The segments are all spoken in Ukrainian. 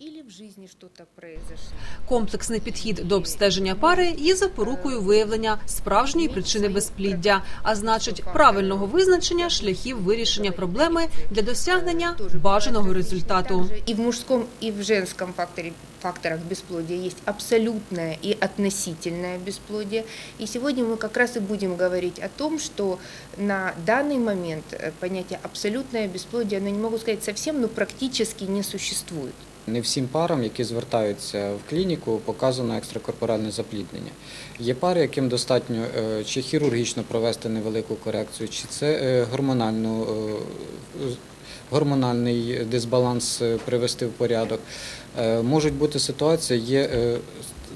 или в жизни что-то произошло. Комплексний підхід до обстеження пари є запорукою виявлення справжньої причини безпліддя, а значить правильного визначення шляхів вирішення проблеми для досягнення бажаного результату. Также И в мужском, и в женском факторе, факторах бесплодия есть абсолютное и относительное бесплодие. И сегодня мы как раз и будем говорить о том, что на данный момент э, понятие абсолютное бесплодие, оно не могу сказать совсем, но практически не существует. Не всім парам, які звертаються в клініку, показано екстракорпоральне запліднення. Є пари, яким достатньо е, чи хірургічно провести невелику корекцію, чи це е, гормональну, е, гормональний дисбаланс е, привести в порядок. Е, Можуть бути ситуації, є е,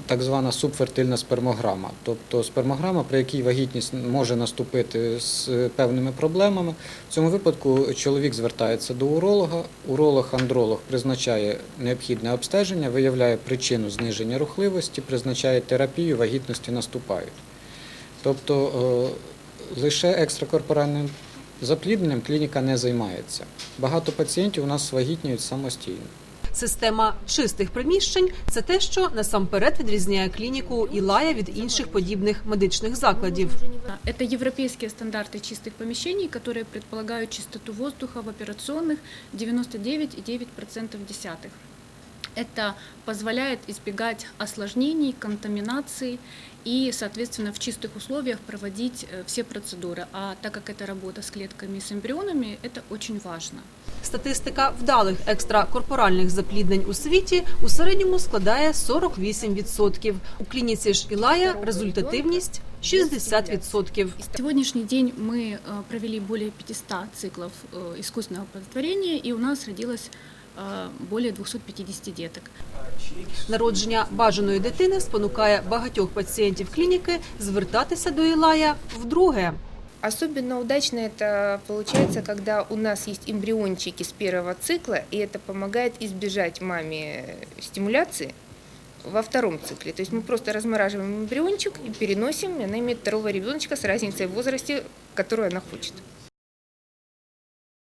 так звана субфертильна спермограма, тобто спермограма, при якій вагітність може наступити з певними проблемами. В цьому випадку чоловік звертається до уролога. Уролог-андролог призначає необхідне обстеження, виявляє причину зниження рухливості, призначає терапію, вагітності наступають. Тобто лише екстракорпоральним заплідненням клініка не займається. Багато пацієнтів у нас вагітніють самостійно. Система чистих приміщень це те, що насамперед відрізняє клініку Ілая від інших подібних медичних закладів. Это европейские стандарты чистых помещений, которые предполагают чистоту воздуха в операционных 99,9% десятых. Это позволяет избегать осложнений, контаминации и, соответственно, в чистых условиях проводить э, все процедуры. А так как это работа с клетками и с эмбрионами, это очень важно. Статистика вдалих екстракорпоральних запліднень у світі у середньому складає 48%. У клініці ж Ілая результативність 60%. Сегодняшний день мы э, провели более 500 циклов э, искусственного оплодотворения, и у нас родилось э, более 250 деток. Народження бажаної дитини спонукає багатьох пацієнтів клініки звертатися до Ілая вдруге. Особенно удачно это получается, когда у нас есть эмбриончики с первого цикла, и это помогает избежать маме стимуляции во втором цикле. То есть мы просто размораживаем эмбриончик и переносим, и она имеет второго ребеночка с разницей в возрасте, которую она хочет.